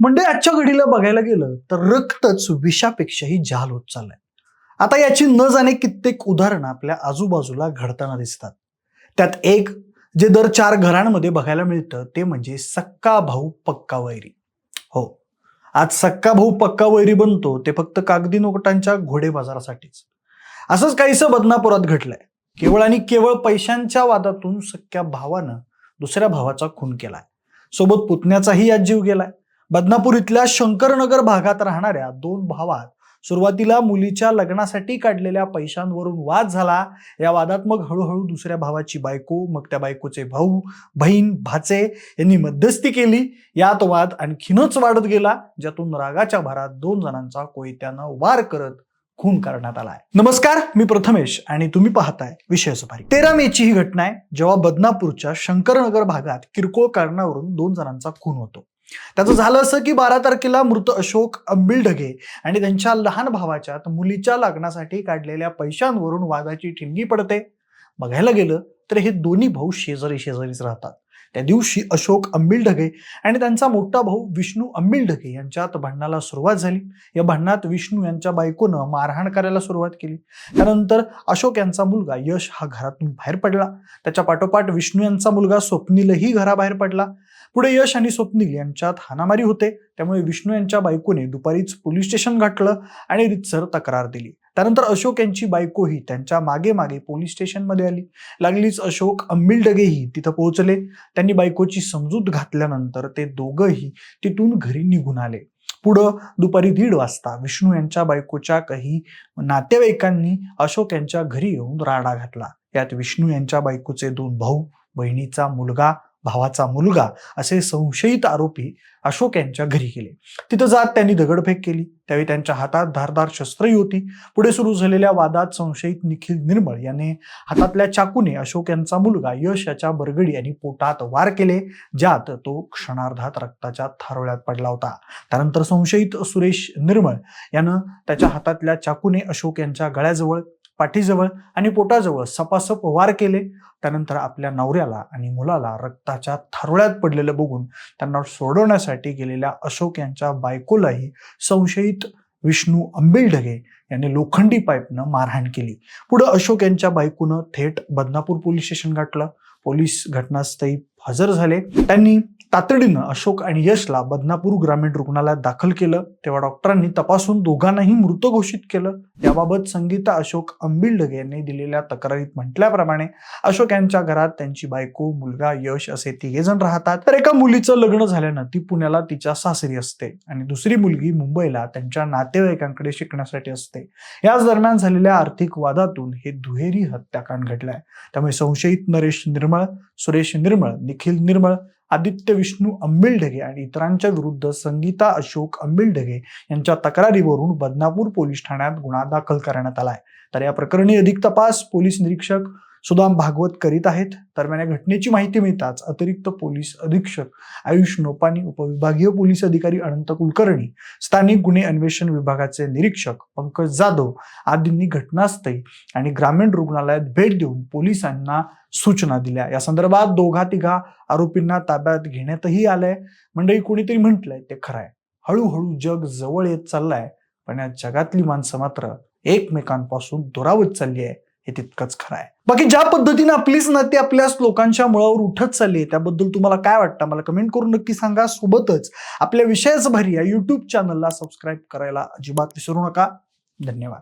म्हणजे आजच्या घडीला बघायला गेलं तर रक्तच विषापेक्षाही जाल होत चाललंय. आता याची न जाणे कित्येक उदाहरणं आपल्या आजूबाजूला घडताना दिसतात. त्यात एक जे दर चार घरांमध्ये बघायला मिळतं ते म्हणजे सक्का भाऊ पक्का वैरी. हो. आज सक्का भाऊ पक्का वैरी बनतो ते फक्त कागदी नोटांच्या घोडे बाजारासाठीच. असंच काहीसं बदनापुरात घडलंय. केवळ आणि केवळ पैशांच्या वादातून सख्या भावानं दुसऱ्या भावाचा खून केलाय. सोबत पुतण्याचाही यात जीव गेलाय. बदनापूर इथल्या शंकरनगर भागात राहणाऱ्या दोन भावात सुरुवातीला मुलीच्या लग्नासाठी काढलेल्या पैशांवरून वाद झाला. या वादात मग हळूहळू दुसऱ्या भावाची बायको मग त्या बायकोचे भाऊ बहीण भाचे यांनी मध्यस्थी केली. यात वाद आणखीनच वाढत गेला ज्यातून रागाच्या भरात दोन जणांचा कोयत्यानं वार करत खून करण्यात आलाय नमस्कार मी प्रथमेश आणि तुम्ही पाहताय विषय सुपारी. तेरा मेची ही घटना आहे जेव्हा बदनापूरच्या शंकरनगर भागात किरकोळ कारणावरून दोन जणांचा खून होतो. त्याचं झालं असं की बारा तारखेला मृत अशोक अंबिलढगे आणि त्यांच्या लहान भावाच्या मुलीच्या लग्नासाठी काढलेल्या पैशांवरून वादाची ठिणगी पडते. बघायला गेलं तर हे दोन्ही भाऊ शेजारी शेजारीच राहतात. त्या दिवशी अशोक अंबिलढगे आणि त्यांचा मोठा भाऊ विष्णू अंबिलढगे यांच्यात भांडणाला सुरुवात झाली. या भांडणात विष्णू यांच्या बायकोनं मारहाण करायला सुरुवात केली. त्यानंतर अशोक यांचा मुलगा यश हा घरातून बाहेर पडला. त्याच्या पाठोपाठ विष्णू यांचा मुलगा स्वप्नीलही घराबाहेर पडला. पुढे यश आणि स्वप्नील यांच्यात हानामारी होते. त्यामुळे विष्णू यांच्या बायकोने दुपारीच पोलीस स्टेशन गाठलं आणि रितसर तक्रार दिली. त्यानंतर अशोक यांची बायकोही त्यांच्या मागे मागे पोलीस स्टेशनमध्ये आली. लागलीच अशोक अंबिलडगेही तिथं पोहोचले. त्यांनी बायकोची समजूत घातल्यानंतर ते दोघंही तिथून घरी निघून आले. पुढं दुपारी दीड वाजता विष्णू यांच्या बायकोच्या काही नातेवाईकांनी अशोक यांच्या घरी येऊन राडा घातला. यात विष्णू यांच्या बायकोचे दोन भाऊ बहिणीचा मुलगा भावाचा मुलगा असे संशयित आरोपी अशोक यांच्या घरी गेले. तिथं जात त्यांनी दगडफेक केली. त्यावेळी त्यांच्या हातात धारदार शस्त्रही होती. पुढे सुरू झालेल्या वादात संशयित निखिल निर्मळ याने हातातल्या चाकूने अशोक यांचा मुलगा यश याच्या बरगडी आणि पोटात वार केले ज्यात तो क्षणार्धात रक्ताच्या थारोळ्यात पडला होता. त्यानंतर संशयित सुरेश निर्मळ यानं त्याच्या हातातल्या चाकूने अशोक यांच्या गळ्याजवळ पाठीजवळ आणि पोटाजवळ सपासप वार केले. त्यानंतर आपल्या नवऱ्याला आणि मुलाला रक्ताच्या थारोळ्यात पडलेलं बघून त्यांना सोडवण्यासाठी गेलेल्या अशोक यांच्या बायकोलाही संशयित विष्णू अंबिलढगे यांनी लोखंडी पाईपनं मारहाण केली. पुढे अशोक यांच्या बायकोनं थेट बदनापूर पोलीस स्टेशन गाठलं. पोलीस घटनास्थळी हजर झाले. त्यांनी तातडीनं अशोक आणि यशला बदनापूर ग्रामीण रुग्णालयात दाखल केलं. तेव्हा डॉक्टरांनी तपासून दोघांनाही मृत घोषित केलं. याबाबत संगीता अशोक अंबिलडगे यांनी दिलेल्या तक्रारीत म्हटल्याप्रमाणे अशोक यांच्या घरात त्यांची बायको मुलगा यश असे तिघे जण राहतात. तर एका मुलीचं लग्न झाल्यानं ती पुण्याला तिच्या सासरी असते आणि दुसरी मुलगी मुंबईला त्यांच्या नातेवाईकांकडे शिकण्यासाठी असते. याच दरम्यान झालेल्या आर्थिक वादातून हे दुहेरी हत्याकांड घडलाय. त्यामुळे संशयित नरेश निर्मळ सुरेश निर्मळ निखिल निर्मळ आदित्य विष्णू अंबिलढगे आणि इतरांच्या विरुद्ध संगीता अशोक अंबिलढगे यांच्या तक्रारीवरून बदनापूर पोलीस ठाण्यात गुन्हा दाखल करण्यात आलाय. तर या प्रकरणी अधिक तपास पोलीस निरीक्षक सुदाम भागवत करीत आहेत. दरम्यान या घटनेची माहिती मिळताच अतिरिक्त पोलीस अधीक्षक आयुष नोपानी उपविभागीय पोलीस अधिकारी अनंत कुलकर्णी स्थानिक गुन्हे अन्वेषण विभागाचे निरीक्षक पंकज जाधव आदींनी घटनास्थळी आणि ग्रामीण रुग्णालयात भेट देऊन पोलिसांना सूचना दिल्या. या संदर्भात दोघा तिघा आरोपींना ताब्यात घेण्यातही आलंय. मंडळी कोणीतरी म्हटलंय ते खरंय. हळूहळू जग जवळ येत चाललंय पण या जगातली माणसं मात्र एकमेकांपासून दुरावत चालली आहे. हे तितकंच खरं आहे. बाकी ज्या पद्धतीनं आपलीच नाती आपल्या लोकांच्या मुळावर उठत चालली आहे त्याबद्दल तुम्हाला काय वाटतं? मला कमेंट करून नक्की सांगा. सोबतच आपल्या विषयाच भारी या युट्यूब चॅनलला सबस्क्राईब करायला अजिबात विसरू नका. धन्यवाद.